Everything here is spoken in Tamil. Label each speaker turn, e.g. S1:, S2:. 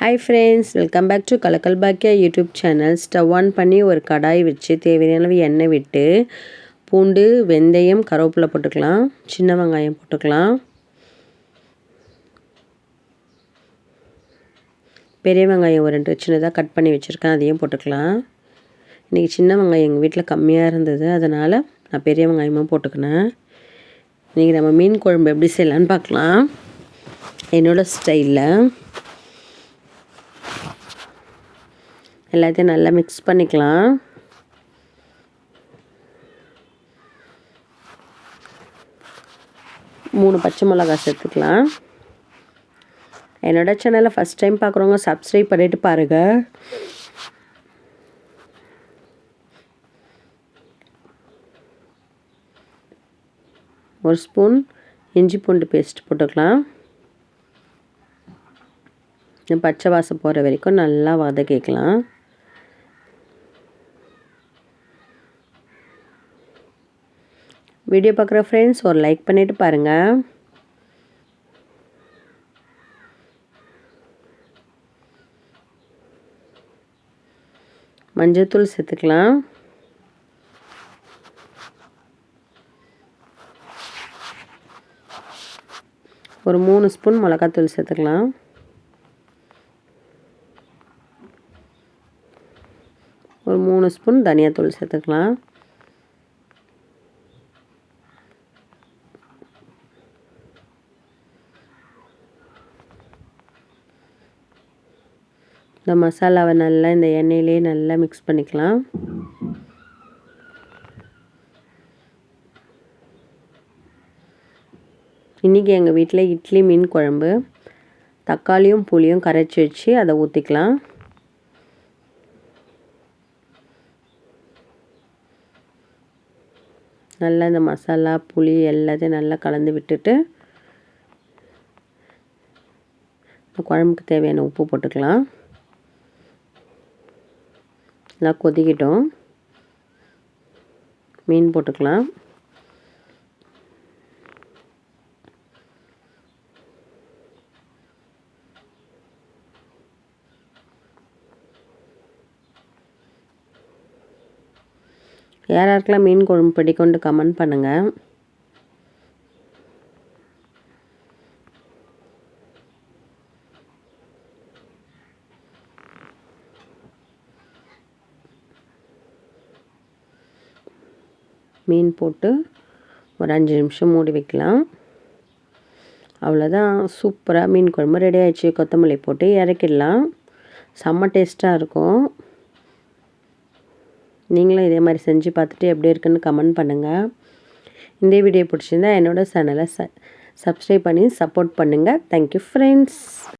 S1: Hi friends welcome back to Kalakkal Bakkiya YouTube channel stove on பண்ணி ஒரு கடாய் வச்சு தேவையான அளவு எண்ணெய் விட்டு பூண்டு வெந்தயம் கருவேப்பிலை போட்டுக்கலாம். சின்ன வெங்காயம் போட்டுக்கலாம். பெரிய வெங்காயம் ஒரு ரெண்டு சின்னதாக கட் பண்ணி வச்சுருக்கேன் அதையும் போட்டுக்கலாம். இன்றைக்கி சின்ன வெங்காயம் எங்கள் வீட்டில் கம்மியாக இருந்தது அதனால் நான் பெரிய வெங்காயமும் போட்டுக்கினேன். இன்றைக்கி நம்ம மீன் குழம்பு எப்படி செய்யலான்னு பார்க்கலாம். என்னோடய ஸ்டைலில் எல்லாத்தையும் நல்லா மிக்ஸ் பண்ணிக்கலாம். மூணு பச்சை மிளகா சேர்த்துக்கலாம். என்னோட சேனலை ஃபஸ்ட் டைம் பார்க்குறவங்க சப்ஸ்கிரைப் பண்ணிவிட்டு பாருங்கள் ஒரு ஸ்பூன் இஞ்சி பூண்டு பேஸ்ட் போட்டுக்கலாம். பச்சை வாசம் போகிற வரைக்கும் நல்லா வதக்கிக்கலாம். வீடியோ பார்க்குற ஃப்ரெண்ட்ஸ் ஒரு லைக் பண்ணிவிட்டு பாருங்கள் மஞ்சத்தூள் சேர்த்துக்கலாம். ஒரு மூணு ஸ்பூன் மிளகாத்தூள் சேர்த்துக்கலாம். ஒரு மூணு ஸ்பூன் தனியாத்தூள் சேர்த்துக்கலாம். இந்த மசாலாவை நல்லா இந்த எண்ணெயிலே நல்லா மிக்ஸ் பண்ணிக்கலாம். இன்றைக்கி எங்கள் வீட்டில் இட்லி மீன் குழம்பு தக்காளியும் புளியும் கரைச்சி வச்சு அதை ஊற்றிக்கலாம் நல்லா இந்த மசாலா புளி எல்லாத்தையும் நல்லா கலந்து விட்டுட்டு குழம்புக்கு தேவையான உப்பு போட்டுக்கலாம். நல்லா கொதிக்கிட்டோம். மீன் போட்டுக்கலாம். யார் யாருக்கெல்லாம் மீன் குழம்பு பிடிக்கொண்டு கமெண்ட் பண்ணுங்கள் மீன் போட்டு ஒரு அஞ்சு நிமிஷம் மூடி வைக்கலாம். அவ்வளோதான் சூப்பராக மீன் குழம்பு ரெடி ஆயிடுச்சு. கொத்தமல்லி போட்டு இறக்கிடலாம். செம்ம டேஸ்ட்டாக இருக்கும். நீங்களும் இதே மாதிரி செஞ்சு பார்த்துட்டு எப்படி இருக்குன்னு கமெண்ட் பண்ணுங்கள் இந்த வீடியோ பிடிச்சிருந்தா என்னோடய சேனலை ச சப்ஸ்கிரைப் பண்ணி சப்போர்ட் பண்ணுங்கள் தேங்க்யூ ஃப்ரெண்ட்ஸ்